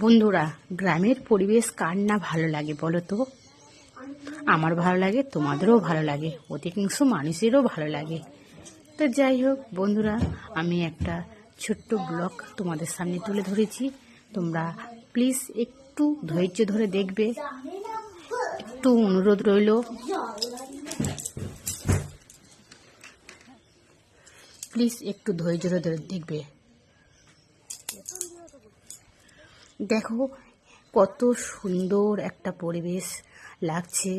বন্ধুরা, গ্রামের পরিবেশ কার না ভালো লাগে বলো তো? আমার ভালো লাগে, তোমাদেরও ভালো লাগে, অধিকাংশ মানুষেরও ভালো লাগে। তো যাই হোক বন্ধুরা, আমি একটা ছোট্ট ব্লগ তোমাদের সামনে তুলে ধরেছি। তোমরা প্লিজ একটু ধৈর্য ধরে দেখবে। একটু অনুরোধ রইল। প্লিজ একটু ধৈর্য ধরে দেখবে। দেখো কত সুন্দর একটা পরিবেশ লাগছে।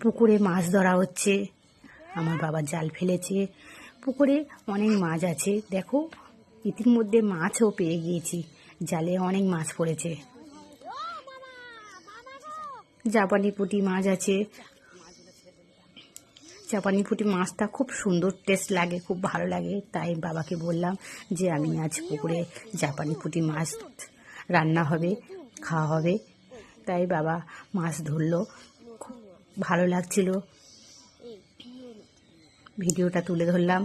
পুকুরে মাছ ধরা হচ্ছে আমার বাবা জাল ফেলেছে। পুকুরে অনেক মাছ আছে দেখো ইতিমধ্যে মাছও পেয়ে গিয়েছি জালে অনেক মাছ পড়েছে। জাপানি পুঁটি মাছ আছে জাপানি পুঁটি মাছটা খুব সুন্দর টেস্ট লাগে, খুব ভালো লাগে। তাই বাবাকে বললাম যে, আমি আজ পুকুরে জাপানি পুঁটি মাছ রান্না হবে, খাওয়া হবে। তাই বাবা মাছ ধরলো, খুব ভালো লাগছিল। ভিডিওটা তুলে ধরলাম।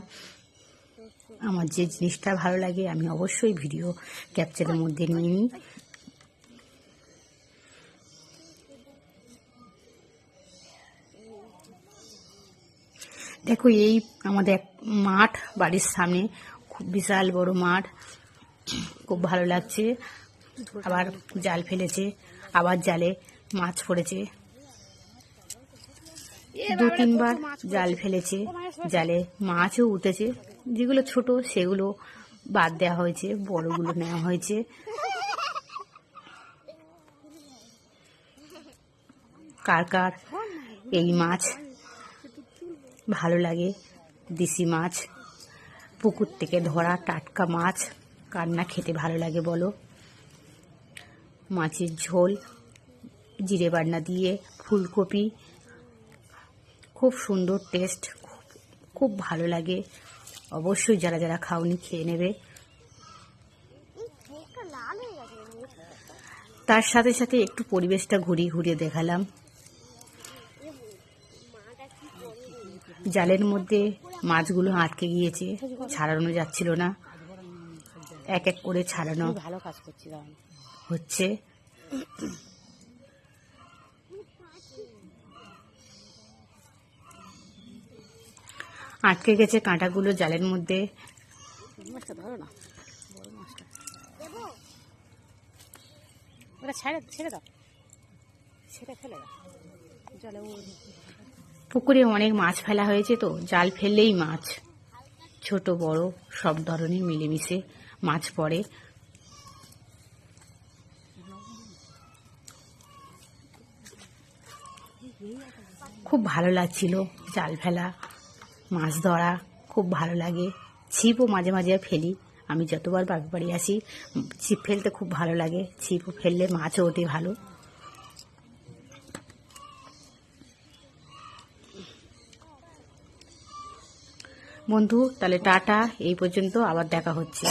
আমার যে জিনিসটা ভালো লাগে, আমি অবশ্যই ভিডিও ক্যাপচারের মধ্যে নিয়ে নিই। দেখো এই আমাদের এক মাঠ বাড়ির সামনে। খুব বিশাল বড় মাঠ। খুব ভালো লাগছে। আবার জাল ফেলেছে আবার জালে মাছ পড়েছে। দু তিনবার জাল ফেলেছে জালে মাছও উঠেছে। যেগুলো ছোট সেগুলো বাদ দেওয়া হয়েছে বড়গুলো নেওয়া হয়েছে। কার কার এই মাছ ভালো লাগে দেশি মাছ। পুকুর থেকে ধরা টাটকা মাছ, কান্না খেতে ভালো লাগে বলো। মাছের ঝোল, জিরে বান্না দিয়ে ফুলকপি, খুব সুন্দর টেস্ট খুব ভালো লাগে। অবশ্যই যারা যারা খাওনি খেয়ে নেবে। তার সাথে সাথে একটু পরিবেশটা ঘুরিয়ে ঘুরিয়ে দেখালাম। জালের মধ্যে মাছগুলো আটকে গিয়েছে ছাড়ানো যাচ্ছিল না। এক এক করে ছাড়ানো ভালো কাজ হচ্ছে। আটকে গেছে কাঁটাগুলো জালের মধ্যে। ছেড়ে ছেড়ে দাও। ছেড়ে ফেলে দাও। জলে পুকুরে অনেক মাছ ফেলা হয়েছে তো, জাল ফেললেই মাছ। ছোট, বড়, সব ধরনের মিলেমিশে মাছ পড়ে। খুব ভালো লাগছিল জাল ফেলা, মাছ ধরা, খুব ভালো লাগে। ছিপও মাঝে মাঝে ফেলি, আমি যতবার বাপের বাড়ি আসি, ছিপ ফেলতে খুব ভালো লাগে ছিপও ফেললে মাছও ওঠে ভালো। বন্ধু তাহলে টাটা এই পর্যন্ত আবার দেখা হচ্ছে।